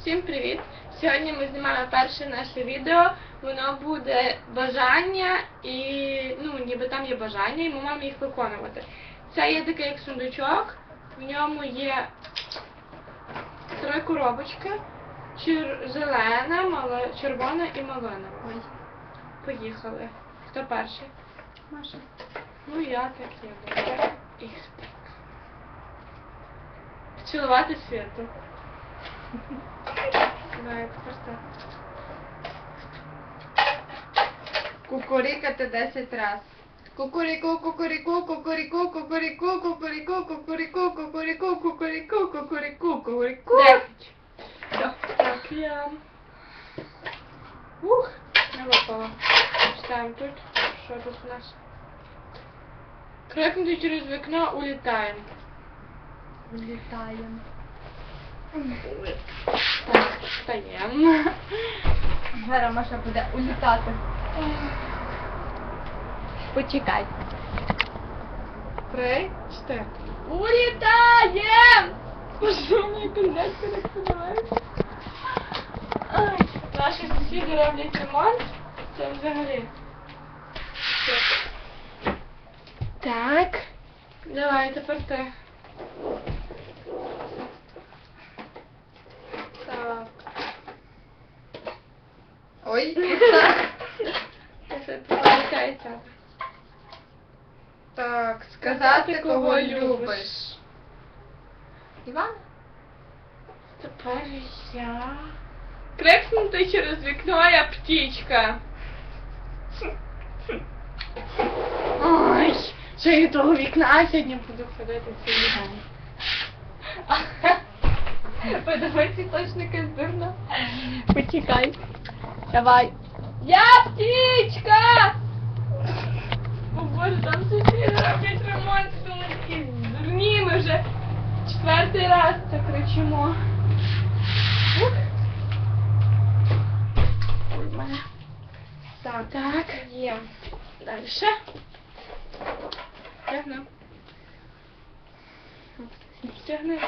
Всім привіт! Сьогодні ми знімаємо перше наше відео. Воно буде бажання і ну ніби там є бажання, і ми маємо їх виконувати. Це є такий як сундучок, в ньому є три коробочки. Чер... Зелена, мала... червона і малинова. Ой. Поїхали. Хто перший? Маша. Ну я так є. Цілувати світу. Тепер ти. Кукурікати 10 раз. Кукуріку, кукуріку, кукуріку, кукуріку, кукуріку, кукуріку, кукуріку, кукуріку, кукуріку, кукуріку. Десять. Так, я. Ух, не випала. Ставимо тут. Що тут у нас? Крикнути через вікно, улітаємо. Літаємо. Так, встаємо. Зараз Маша буде улітати. Почекай. Три, чотири. Улітаєм! Боже, мені конденсер як подивається. Наші сусіди роблять ремонт. Це взагалі. Так. Давай, тепер ти. Так. Ой. Це получається. Так, сказати, кого любиш. Іван? Тепер я. Крикнути через вікно я птічка. Ой, що я того вікна сьогодні буду ходити цілий день. Подивися точно дурна. Почекай. Давай. Я птічка! О боже, там сусіди роблять ремонт, тому такі дурні ми вже четвертий раз це кричимо. Так. Так. Є. Дальше. Тягни. Тягни.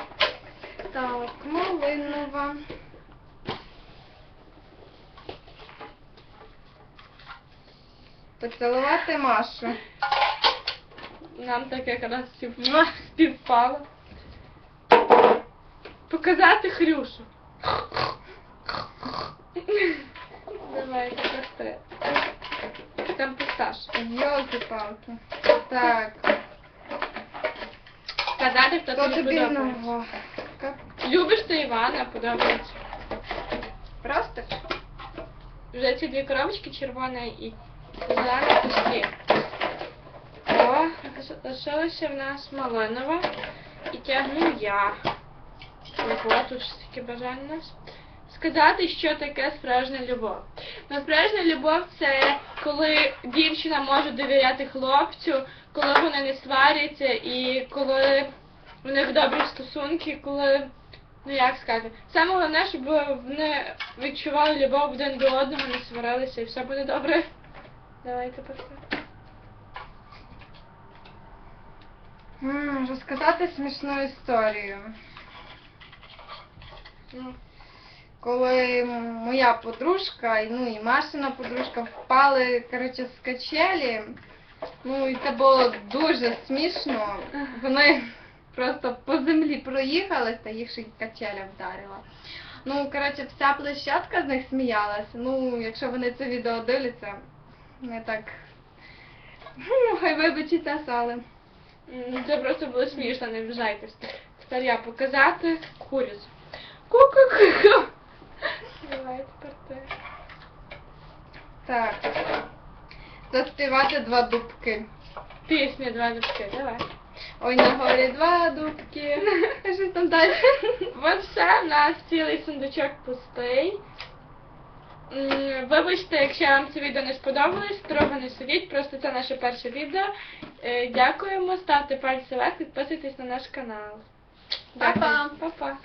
Так, малинова. Поцілувати Машу. Нам так якраз спів- співпало. Показати Хрюшу. Давай, тепер ти. Там писташ. Йолки-палки. Так. Сказати, хто Хто тобі тобі подобається. Как? Любиш ти Івана, подобається. Просто? Вже ці дві коробочки червона і пусті. О, лишилося в нас малинова. І тягну я. Ого, тут ж таке бажання нас. Сказати, що таке справжня любов. Ну, справжня любов це коли дівчина може довіряти хлопцю, коли вони не сваряться і коли в них добрі стосунки, коли Ну як сказати? Саме головне, щоб вони відчували любов один до одного, не сварилися і все буде добре. Давайте пока. М, Розказати смішну історію. Ну, Коли моя подружка, і, ну і Машина подружка впали, коротше, з качелі. Ну і це було дуже смішно. Вони просто по землі проїхались, та їх ще й качеля вдарила. Ну, коротше, вся площадка з них сміялася. Ну, якщо вони це відео дивляться, не так. Ну, хай вибачиться, але. м, це просто було смішно, не вважайтеся. Тепер я показати курицю. Ку-ку-ку. Давай тепер ти. Так. Заспівати два дубки. Пісня два дубки, давай. Ой, на горі два дубки. Що там далі? От все, в нас цілий сундучок пустий. М, Вибачте, якщо вам це відео не сподобалось, строго не судіть, просто це наше перше відео. Е, Дякуємо, ставте пальці вверх, підписуйтесь на наш канал. Па-па. Па-па.